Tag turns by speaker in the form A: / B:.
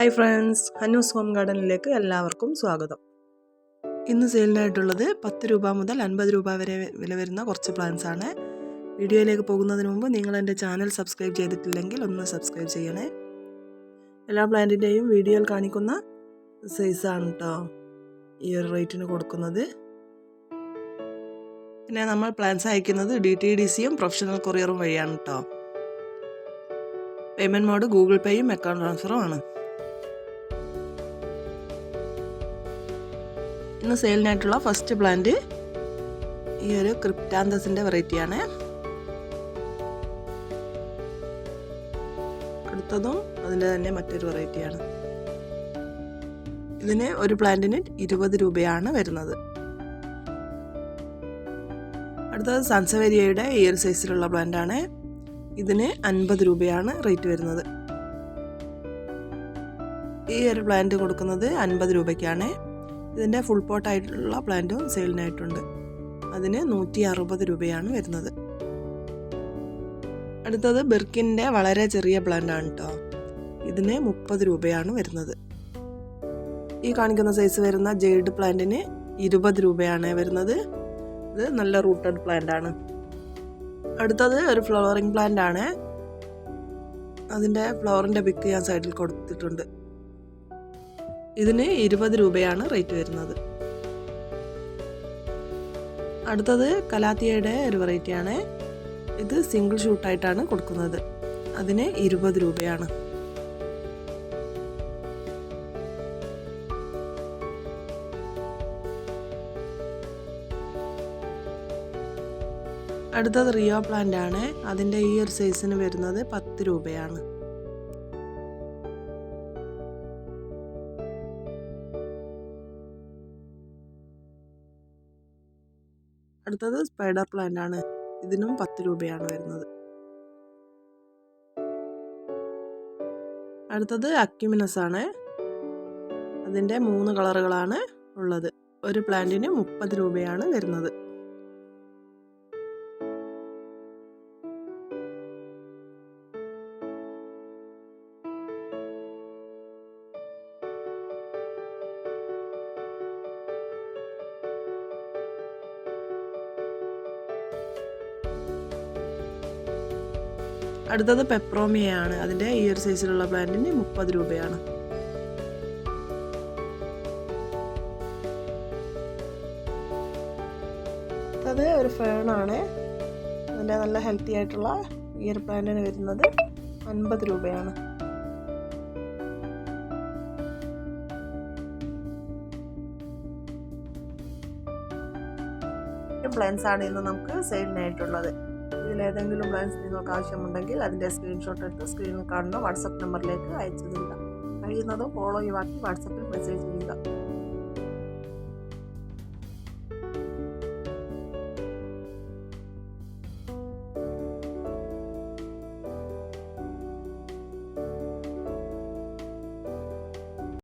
A: Hi friends ഹന്നൂസ് home ഗാർഡനിലേക്ക് എല്ലാവർക്കും സ്വാഗതം. ഇന്ന് സെയിലിനായിട്ടുള്ളത് പത്ത് രൂപ മുതൽ അൻപത് രൂപ വരെ വില വരുന്ന കുറച്ച് പ്ലാൻസ് ആണ്. വീഡിയോയിലേക്ക് പോകുന്നതിന് മുമ്പ് നിങ്ങൾ എന്റെ ചാനൽ സബ്സ്ക്രൈബ് ചെയ്തിട്ടില്ലെങ്കിൽ ഒന്ന് സബ്സ്ക്രൈബ് ചെയ്യണേ. എല്ലാ പ്ലാന്റിന്റെയും വീഡിയോയിൽ കാണിക്കുന്ന സൈസാണ് കേട്ടോ ഈ ഒരു റേറ്റിന് കൊടുക്കുന്നത്. പിന്നെ നമ്മൾ പ്ലാൻസ് അയക്കുന്നത് ഡി ടി ഡി സിയും പ്രൊഫഷണൽ കൊറിയറും വഴിയാണ് കേട്ടോ പേയ്മെന്റ് മോഡ് ഗൂഗിൾ പേയും അക്കൗണ്ട് ട്രാൻസ്ഫറും ആണ്. ഇന്ന് സെയിലിനായിട്ടുള്ള ഫസ്റ്റ് പ്ലാന്റ് ഈ ഒരു ക്രിപ്റ്റാന്തസിന്റെ വെറൈറ്റിയാണ്. അടുത്തതും അതിന്റെ തന്നെ മറ്റൊരു വെറൈറ്റിയാണ്. ഇതിന് ഒരു പ്ലാന്റിന് ഇരുപത് രൂപയാണ് വരുന്നത്. അടുത്തത് സൺസവേരിയയുടെ ഈ ഒരു സൈസിലുള്ള പ്ലാന്റാണ്. ഇതിന് അൻപത് രൂപയാണ് റേറ്റ് വരുന്നത്. ഈ ഒരു പ്ലാന്റ് കൊടുക്കുന്നത് അൻപത് രൂപയ്ക്കാണ്. ഇതിന്റെ ഫുൾ പോട്ടായിട്ടുള്ള പ്ലാന്റും സെയിലിനായിട്ടുണ്ട് അതിന് നൂറ്റി അറുപത് രൂപയാണ് വരുന്നത്. അടുത്തത് ബിർക്കിന്റെ വളരെ ചെറിയ പ്ലാന്റ് ആണ് കേട്ടോ ഇതിന് മുപ്പത് രൂപയാണ് വരുന്നത്. ഈ കാണിക്കുന്ന സൈസ് വരുന്ന ജെയ്ഡ് പ്ലാന്റിന് ഇരുപത് രൂപയാണ് വരുന്നത്. ഇത് നല്ല റൂട്ടഡ് പ്ലാന്റ് ആണ്. അടുത്തത് ഒരു ഫ്ലവറിങ് പ്ലാന്റ് ആണ്. അതിന്റെ ഫ്ലവറിന്റെ പിക്ക് ഞാൻ സൈഡിൽ കൊടുത്തിട്ടുണ്ട്. ഇതിന് ഇരുപത് രൂപയാണ് റേറ്റ് വരുന്നത്. അടുത്തത് കലാത്തിയയുടെ ഒരു വെറൈറ്റിയാണ് ഇത് സിംഗിൾ ഷൂട്ടായിട്ടാണ് കൊടുക്കുന്നത്. അതിന് ഇരുപത് രൂപയാണ്. അടുത്തത് റിയോ പ്ലാന്റ് ആണ്. അതിന്റെ ഈ ഒരു സൈസിന് വരുന്നത് പത്ത് രൂപയാണ്. അടുത്തത് സ്പൈഡർ പ്ലാന്റ് ആണ് ഇതിനും പത്ത് രൂപയാണ് വരുന്നത്. അടുത്തത് അക്യുമിനസ് ആണ് അതിന്റെ മൂന്ന് കളറുകളാണ് ഉള്ളത്. ഒരു പ്ലാന്റിന് മുപ്പത് രൂപയാണ് വരുന്നത്. അടുത്തത് പെപ്രോമിയയാണ്. അതിന്റെ ഇയർ സൈസിലുള്ള പ്ലാന്റിന് മുപ്പത് രൂപയാണ്. അത് ഒരു ഫേണാണ്. അതിന്റെ നല്ല ഹെൽത്തി ആയിട്ടുള്ള ഇയർ പ്ലാന്റിന് വരുന്നത് അൻപത് രൂപയാണ്. പ്ലാൻസ് ആണ് ഇന്ന് നമുക്ക് സെയിലിനായിട്ടുള്ളത്. ഇതിലേതെങ്കിലും പ്ലാൻസ് നിങ്ങൾക്ക് ആവശ്യമുണ്ടെങ്കിൽ അതിന്റെ സ്ക്രീൻഷോട്ട് എടുത്ത് സ്ക്രീനിൽ കാണുന്ന വാട്സപ്പ് നമ്പറിലേക്ക് അയച്ചു തരിക. കഴിയുന്നതും ഫോളോ ചെയ്യുവാക്കി വാട്സപ്പിൽ മെസ്സേജ് ചെയ്യുക.